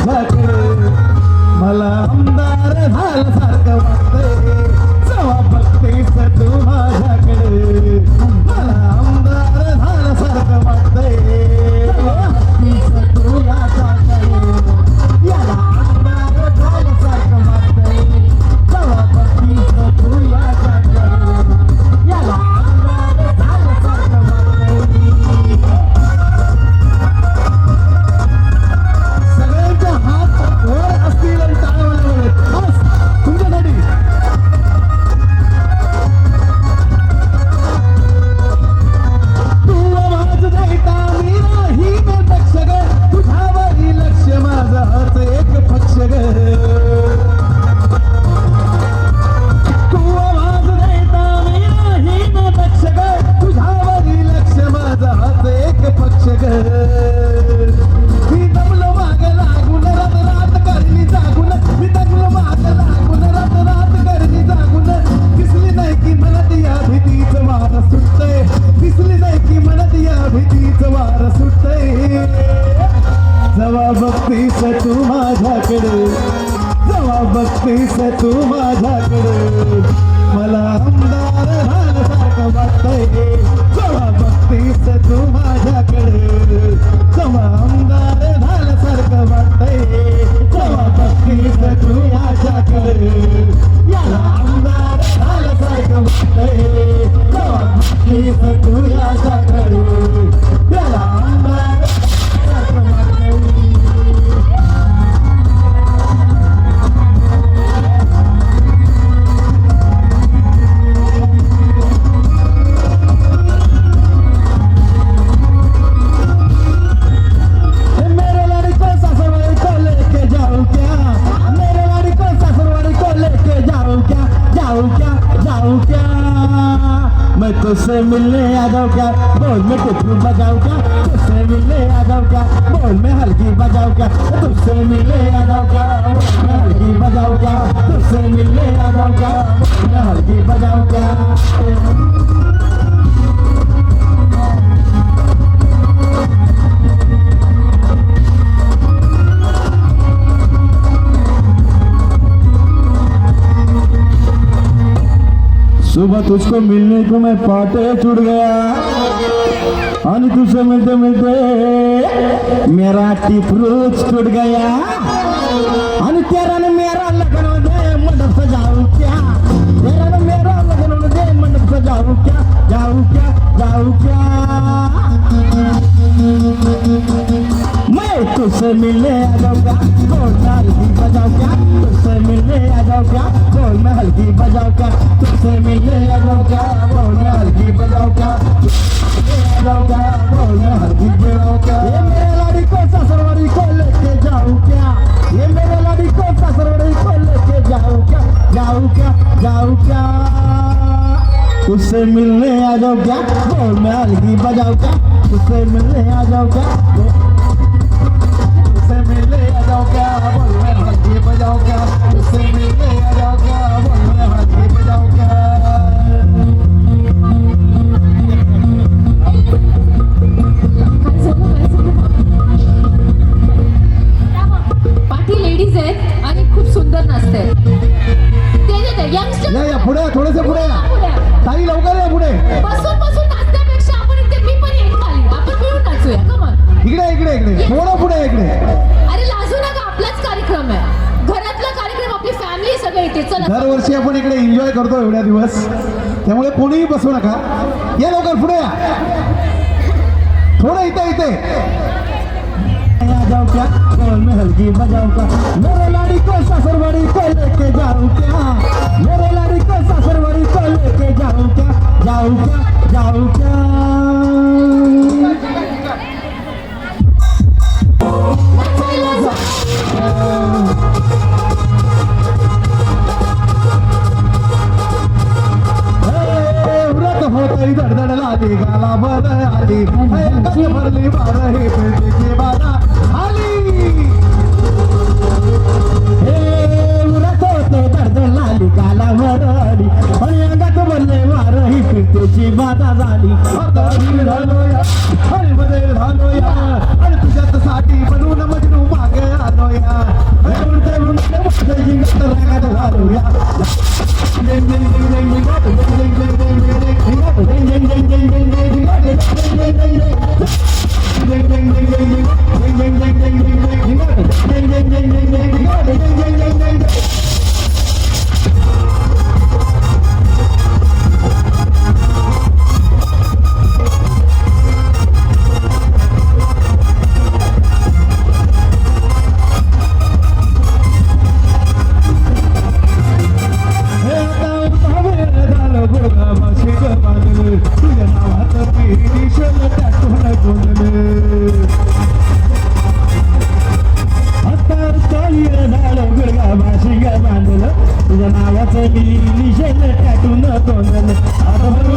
तू बघतीस तू माझ्याकडे. मला आमदार झाल्यासारखं वाटतंय. जेव्हा बघतीस तू माझ्याकडे. जेव्हा आमदार झाल्यासारखं वाटतंय. जेव्हा बघतीस तू माझ्याकडे. याला आमदार झाल्यासारखं वाटतंय. जेव्हा बघतीस तू तुझसे मिलने आ जाओ क्या? बोल में कुछ बजाओ क्या? उससे मिलने आ जाओ क्या? बोल में हल्की बजाओ क्या? तुझसे मिलने आ जाओ क्या? हल्की बजाओ क्या? तुझसे मिलने आ जाओ क्या? हल्की बजाओ क्या? सुबह तुझको मिलने को मैं पाटे छुट गया और तुझसे मिलते मिलते मेरा टिपरूच टूट गया मिलने आ जाऊँगा बोल मैं हल्की बजाओ क्या? तुझसे मिलने आ जाओ क्या? बोल मैं हल्की बजाओ क्या? तुझसे मिलने आ जाओ क्या? बोल मैं हल्की बजाओ क्या? आ जाओ क्या? बोल मैं हल्की बजाओ क्या? ये मेरे को को लेके जाऊँ क्या? ये मेरे को को लेके जाऊँ क्या? जाऊँ क्या? जाऊँ क्या? तुझसे मिलने आ जाओ क्या? बोल मैं हल्की बजाओ क्या? तुझसे मिलने आ जाओ क्या? पुढे या, थोडंसं पुढे ताई लवकर या पुढे. चला. दरवर्षी आपण इकडे एन्जॉय करतो एवढ्या दिवस. त्यामुळे कोणीही बसू नका. या लवकर पुढे या. थोडं इथे इथे. आ जाओ क्या बोल में हल्की बजाओ क्या मेरे लाड़ी को ससुरवाड़ी को लेके जाऊ क्या? मेरे लाड़ी को ससुरवाड़ी को लेके जाऊ क्या? जाऊ क्या? जाऊ क्या? माझी भरली बारा हे पेटीची बारा आली हे लाली काला वरडी. आणि अंगात बनले मार ही पेटीची बाधा झाली. आता झालो या अरे बदल झालो या अरे तुझ्यात साठी बनून मजनू मागे आलो या घालूया. तुझ्या नावाचं मी निशेल टाकून तोंडल आता